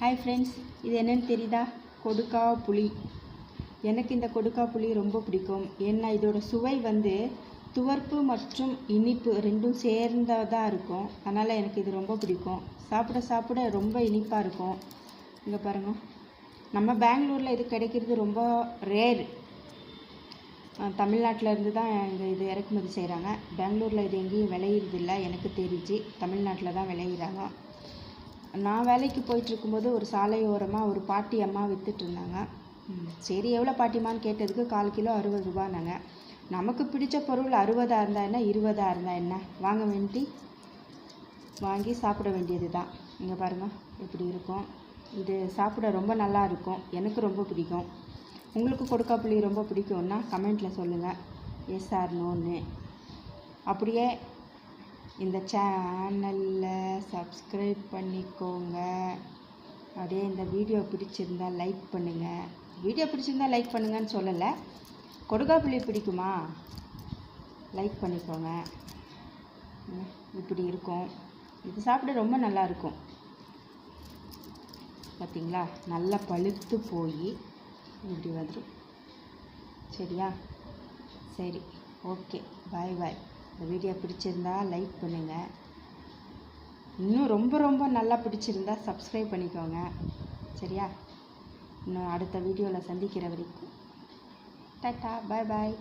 Hi friends இது என்னன்னு தெரியுதா? கொடுக்கா புளி. எனக்கு இந்த கொடுக்கா புளி ரொம்ப பிடிக்கும். ஏன்னா இதோட சுவை வந்து துவர்ப்பு மற்றும் இனிப்பு ரெண்டும் சேர்ந்ததாக இருக்கும். அதனால் எனக்கு இது ரொம்ப பிடிக்கும். சாப்பிட சாப்பிட ரொம்ப இனிப்பாக இருக்கும். இங்கே பாருங்கள் நம்ம பெங்களூரில் இது கிடைக்கிறது ரொம்ப ரேர் தமிழ்நாட்டில் இருந்து தான் இங்கே இது இறக்குமதி செய்கிறாங்க பெங்களூரில் இது எங்கேயும் விளையிறதில்ல. எனக்கு தெரிஞ்சு தமிழ்நாட்டில் தான் விளையிறாங்க. நான் வேலைக்கு போயிட்டுருக்கும்போது ஒரு சாலையோரமாக ஒரு பாட்டி அம்மா விற்றுட்ருந்தாங்க சரி எவ்வளோ பாட்டிமான்னு கேட்டதுக்கு கால் கிலோ அறுபது ரூபான்னாங்க. நமக்கு பிடிச்ச பொருள் அறுபதாக இருந்தால் என்ன இருபதாக இருந்தால் என்ன? வாங்க வேண்டி. வாங்கி சாப்பிட வேண்டியது தான் இங்கே பாருங்கள் இப்படி இருக்கும். இது சாப்பிட ரொம்ப நல்லா இருக்கும். எனக்கு ரொம்ப பிடிக்கும். உங்களுக்கு கொடுக்காப்புளி ரொம்ப பிடிக்கும்னா கமெண்ட்டில் சொல்லுங்கள் எஸ் ஆர் நோன்னு அப்படியே இந்த சேனலில் சப்ஸ்கிரைப் பண்ணிக்கோங்க. அப்படியே இந்த வீடியோ பிடிச்சிருந்தா லைக் பண்ணுங்கள் வீடியோ பிடிச்சிருந்தா லைக் பண்ணுங்கன்னு சொல்லலை. கொடுக்காப்புள்ளி பிடிக்குமா? லைக் பண்ணிக்கோங்க. ம், இப்படி இருக்கும். இது சாப்பிட ரொம்ப நல்லா இருக்கும். பார்த்திங்களா நல்லா பழுத்து போய் இப்படி வந்துடும் சரியா? சரி. ஓகே பாய் பாய் இந்த வீடியோ பிடிச்சிருந்தா லைக் பண்ணுங்கள் இன்னும் ரொம்ப ரொம்ப நல்லா பிடிச்சிருந்தா சப்ஸ்கிரைப் பண்ணிக்கோங்க. சரியா? இன்னும் அடுத்த வீடியோவில் சந்திக்கிற வரைக்கும். டாட்டா பாய் பாய்